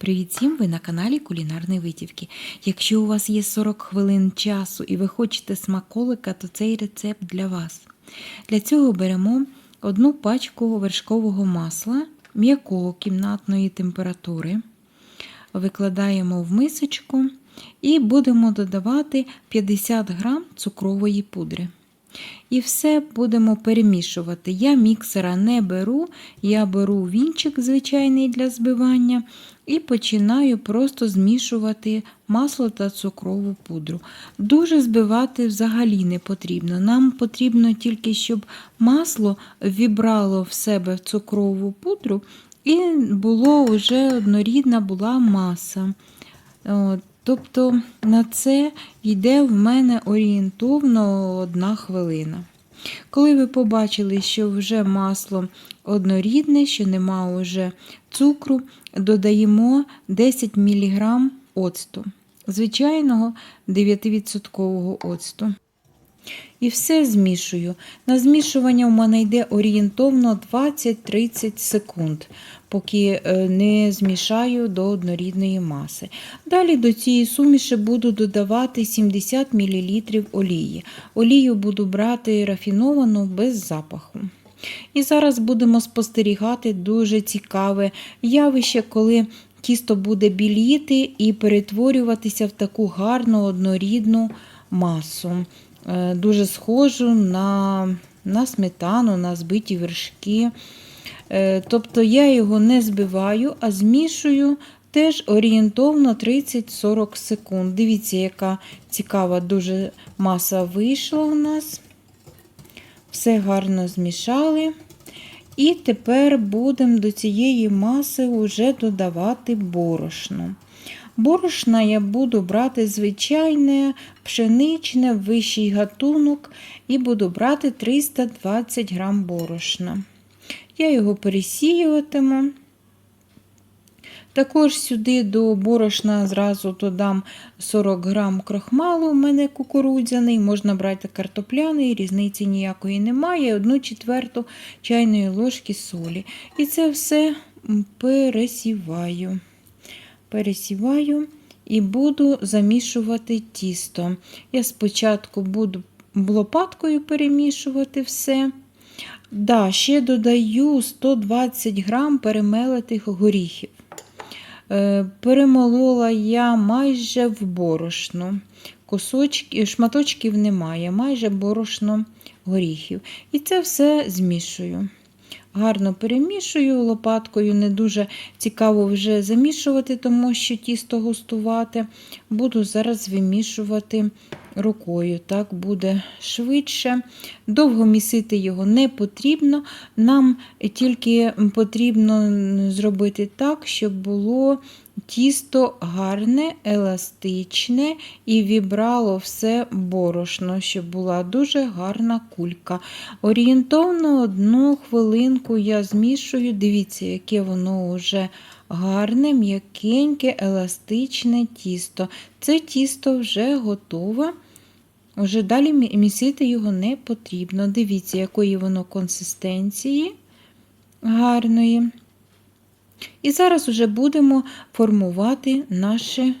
Привіт всім! Ви на каналі Кулінарної Витівки. Якщо у вас є 40 хвилин часу і ви хочете смаколика, то цей рецепт для вас. Для цього беремо одну пачку вершкового масла м'якого кімнатної температури, викладаємо в мисочку і будемо додавати 50 грам цукрової пудри. І все будемо перемішувати. Я міксера не беру, я беру вінчик звичайний для збивання і починаю просто змішувати масло та цукрову пудру. Дуже збивати взагалі не потрібно. Нам потрібно тільки, щоб масло вібрало в себе цукрову пудру і було вже однорідна була маса. От. Тобто на це йде в мене орієнтовно одна хвилина. Коли ви побачили, що вже масло однорідне, що нема вже цукру, додаємо 10 мг оцту, звичайного 9% оцту. І все змішую. На змішування у мене йде орієнтовно 20-30 секунд, поки е, не змішаю до однорідної маси. Далі до цієї суміші буду додавати 70 мл олії. Олію буду брати рафіновану без запаху. І зараз будемо спостерігати дуже цікаве явище, коли тісто буде біліти і перетворюватися в таку гарну однорідну масу. Е, дуже схожу на на сметану, на збиті вершки. Е, тобто я його не збиваю, а змішую теж орієнтовно 30-40 секунд. Дивіться, яка цікава дуже маса вийшла у нас. Все гарно змішали. І тепер будемо до цієї маси вже додавати борошно. Борошна я буду брати звичайне пшеничне, вищий гатунок, і буду брати 320 грам борошна. Я його пересіюватиму. Також сюди до борошна зразу додам 40 грам крохмалу, у мене кукурудзяний, можна брати картопляний, різниці ніякої немає, 1 четверту чайної ложки солі. І це все пересіваю пересіваю і буду замішувати тісто. Я спочатку буду лопаткою перемішувати все. Да, Ще додаю 120 грам перемелитих горіхів. Е, перемолола я майже в борошно. Кусочки, шматочків немає, майже борошно горіхів. І це все змішую. Гарно перемішую лопаткою, не дуже цікаво вже замішувати, тому що тісто густувати. Буду зараз вимішувати рукою. Так буде швидше. Довго місити його не потрібно. Нам тільки потрібно зробити так, щоб було тісто гарне, еластичне і вібрало все борошно, щоб була дуже гарна кулька. Орієнтовно одну хвилинку я змішую, дивіться, яке воно вже гарне, м'якеньке, еластичне тісто. Це тісто вже готове. Вже далі місити його не потрібно. Дивіться, якої воно консистенції гарної. І зараз вже будемо формувати наші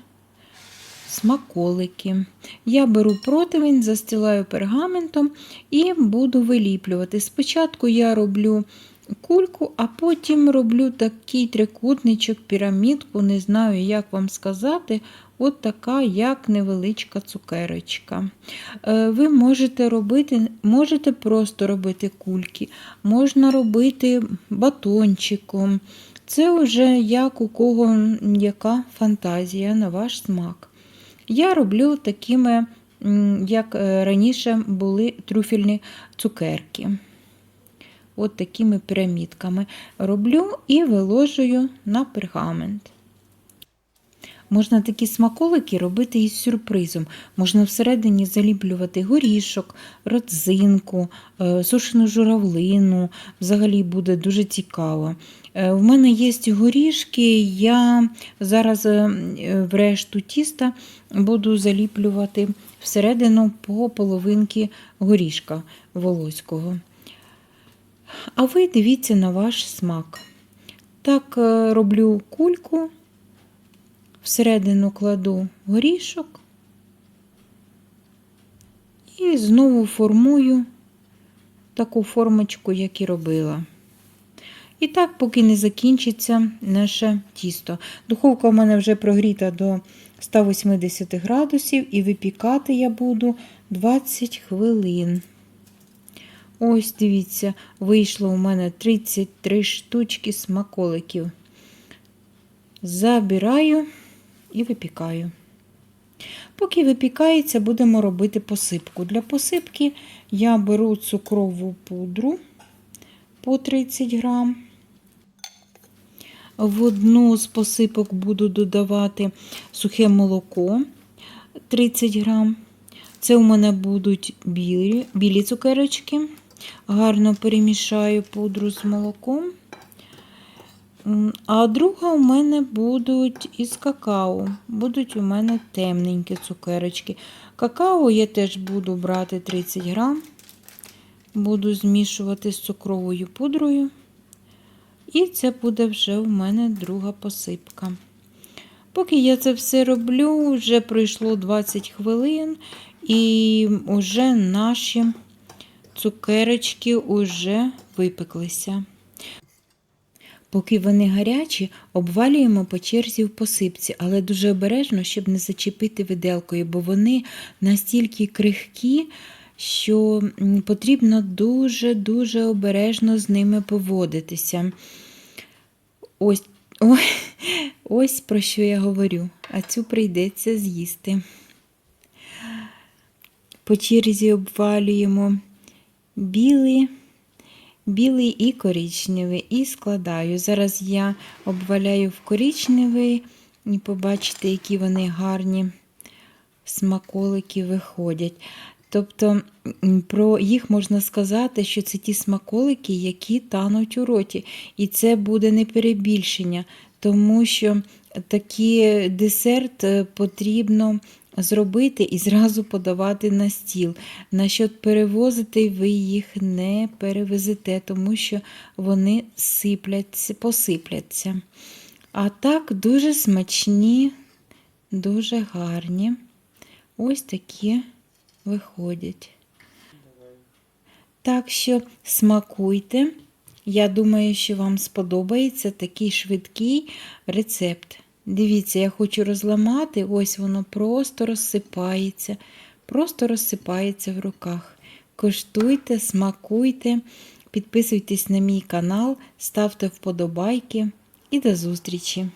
смаколики. Я беру противень, застилаю пергаментом і буду виліплювати. Спочатку я роблю кульку, а потім роблю такий трикутничок, пірамідку, не знаю, як вам сказати, от така, як невеличка цукерочка. Е, ви можете робити, можете просто робити кульки, можна робити батончиком. Це вже як у кого яка фантазія на ваш смак. Я роблю такими, як е, раніше були трюфельні цукерки. От такими пірамідками роблю і виложую на пергамент. Можна такі смаколики робити із сюрпризом. Можна всередині заліплювати горішок, родзинку, е, сушену журавлину. Взагалі буде дуже цікаво. Е, в мене є горішки, я зараз е, в решту тіста буду заліплювати всередину по половинки горішка волоського. А ви дивіться на ваш смак. Так роблю кульку всередину кладу горішок і знову формую таку формочку, як і робила. І так, поки не закінчиться наше тісто. Духовка у мене вже прогріта до 180 градусів, і випікати я буду 20 хвилин. Ось, дивіться, вийшло у мене 33 штучки смаколиків. Забираю і випікаю. Поки випікається, будемо робити посипку. Для посипки я беру цукрову пудру по 30 грам. В одну з посипок буду додавати сухе молоко 30 грам. Це у мене будуть білі, білі цукерочки. Гарно перемішаю пудру з молоком. А друга у мене будуть із какао. Будуть у мене темненькі цукерочки. Какао я теж буду брати 30 грам. Буду змішувати з цукровою пудрою. І це буде вже у мене друга посипка. Поки я це все роблю, вже пройшло 20 хвилин, і вже наші цукерочки вже випеклися. Поки вони гарячі, обвалюємо по черзі в посипці, але дуже обережно, щоб не зачепити виделкою, бо вони настільки крихкі, що потрібно дуже-дуже обережно з ними поводитися. Ось, ой, ось про що я говорю, а цю прийдеться з'їсти. По черзі обвалюємо білий, білий і коричневий і складаю. Зараз я обваляю в коричневий і побачите, які вони гарні смаколики виходять. Тобто про їх можна сказати, що це ті смаколики, які тануть у роті. І це буде не перебільшення, тому що такий десерт е, потрібно зробити і зразу подавати на стіл. Насчет перевозити ви їх не перевезете, тому що вони сипляться, посипляться. А так дуже смачні, дуже гарні. Ось такі виходять. Так що смакуйте. Я думаю, що вам сподобається такий швидкий рецепт. Дивіться, я хочу розламати, ось воно просто розсипається, просто розсипається в руках. Коштуйте, смакуйте, підписуйтесь на мій канал, ставте вподобайки і до зустрічі!